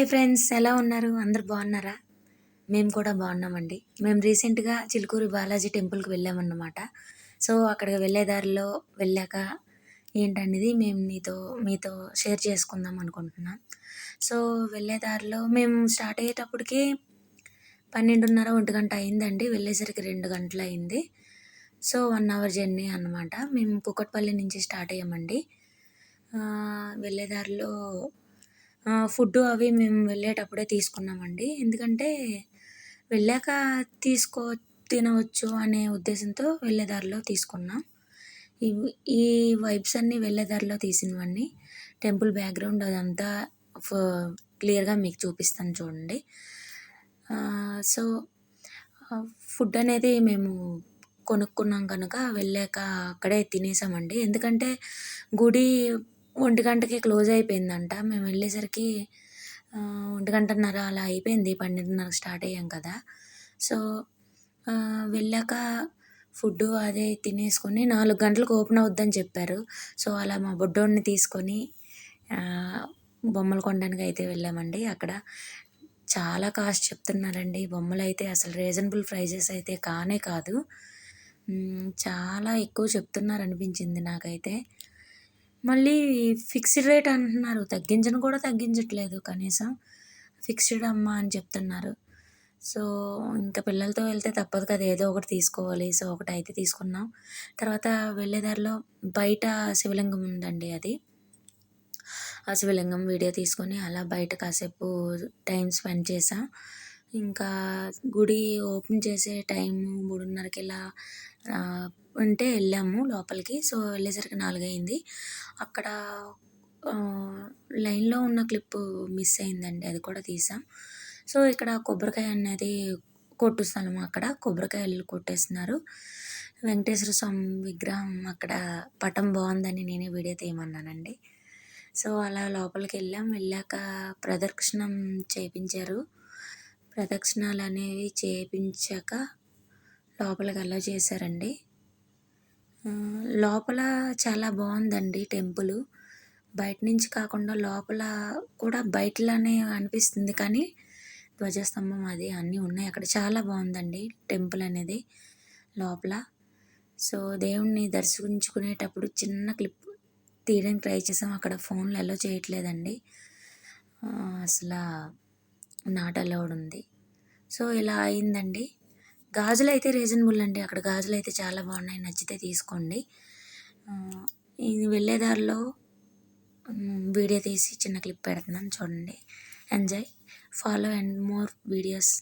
Hi friends ఎలా ఉన్నారు? అందరు బాగున్నారా? మేము కూడా బాగున్నామండి. మేము రీసెంట్గా చిలుకూరి బాలాజీ టెంపుల్కి వెళ్ళామన్నమాట. సో అక్కడికి వెళ్ళే దారిలో వెళ్ళాక ఏంటనేది మేము మీతో మీతో షేర్ చేసుకుందాం అనుకుంటున్నాం. సో వెళ్ళే దారిలో మేము స్టార్ట్ అయ్యేటప్పటికి పన్నెండున్నర ఒంటి గంట అయిందండి. వెళ్ళేసరికి రెండు గంటలు అయింది. సో వన్ అవర్ జర్నీ అన్నమాట. మేము కుక్కట్పల్లి నుంచి స్టార్ట్ అయ్యామండి. వెళ్ళే దారిలో ఫుడ్ అవి మేము వెళ్ళేటప్పుడే తీసుకున్నామండి. ఎందుకంటే వెళ్ళాక తీసుకో తినవచ్చు అనే ఉద్దేశంతో వెళ్ళే దారిలో తీసుకున్నాం. ఈ ఈ వైబ్స్ అన్నీ వెళ్ళే దారిలో తీసినవన్నీ. టెంపుల్ బ్యాక్గ్రౌండ్ అదంతా క్లియర్గా మీకు చూపిస్తాను చూడండి. సో ఫుడ్ అనేది మేము కొనుక్కున్నాం కనుక వెళ్ళాక అక్కడే తినేసామండి. ఎందుకంటే గుడి ఒంటి గంటకి క్లోజ్ అయిపోయిందంట. మేము వెళ్ళేసరికి ఒంటి గంటన్నర అలా అయిపోయింది. పన్నెండున్నరకు స్టార్ట్ అయ్యాం కదా. సో వెళ్ళాక ఫుడ్ అదే తినేసుకొని నాలుగు గంటలకు ఓపెన్ అవుద్దని చెప్పారు. సో అలా మా బొడ్డోడిని తీసుకొని బొమ్మలు కొనడానికి అయితే వెళ్ళామండి అక్కడ. చాలా కాస్ట్ చెప్తున్నారండి. బొమ్మలు అయితే అసలు రీజనబుల్ ప్రైజెస్ అయితే కానే కాదు. చాలా ఎక్కువ చెప్తున్నారు అనిపించింది నాకైతే. మళ్ళీ ఫిక్స్డ్ రేట్ అంటున్నారు. తగ్గించను కూడా తగ్గించట్లేదు కనీసం. ఫిక్స్డ్ అమ్మా అని చెప్తున్నారు. సో ఇంకా పిల్లలతో వెళ్తే తప్పదు కదా ఏదో ఒకటి తీసుకోవాలి. సో ఒకటి అయితే తీసుకున్నాం. తర్వాత వెళ్ళేదారిలో బయట శివలింగం ఉందండి అది. ఆ శివలింగం వీడియో తీసుకొని అలా బయట కాసేపు టైం స్పెండ్ చేసాం. ఇంకా గుడి ఓపెన్ చేసే టైం మూడున్నరకి ఇలా ఉంటే వెళ్ళాము లోపలికి. సో వెళ్ళేసరికి నాలుగైంది అక్కడ లైన్లో ఉన్న క్లిప్పు మిస్ అయిందండి. అది కూడా తీసాం. సో ఇక్కడ కొబ్బరికాయ అనేది కొట్టు స్థలం అక్కడ. కొబ్బరికాయలు కొట్టేస్తున్నారు. వెంకటేశ్వర స్వామి విగ్రహం అక్కడ పటం బాగుందని నేనే వీడియో తీయమన్నానండి. సో అలా లోపలికి వెళ్ళాం. వెళ్ళాక ప్రదక్షిణం చేయించారు ప్రదక్షిణాలు అనేవి చేయించాక లోపలికి అలా చేశారండి. లోపల చాలా బాగుందండి టెంపుల్. బయట నుంచి కాకుండా లోపల కూడా బయటలానే అనిపిస్తుంది కానీ ధ్వజస్తంభం అది అన్నీ ఉన్నాయి. అక్కడ చాలా బాగుందండి టెంపుల్ అనేది లోపల. సో దేవుణ్ణి దర్శించుకునేటప్పుడు చిన్న క్లిప్ తీయడానికి ట్రై చేసాం. అక్కడ ఫోన్లు అలో చేయట్లేదండి. అసలు నాట్ అలౌడ్ ఉంది. సో ఇలా అయిందండి. గాజులు అయితే రీజనబుల్ అండి. అక్కడ గాజులు అయితే చాలా బాగున్నాయి. నచ్చితే తీసుకోండి. ఇది వెళ్ళేదారిలో వీడియో తీసి చిన్న క్లిప్ పెడుతున్నాను. చూడండి. Enjoy. Follow and more videos.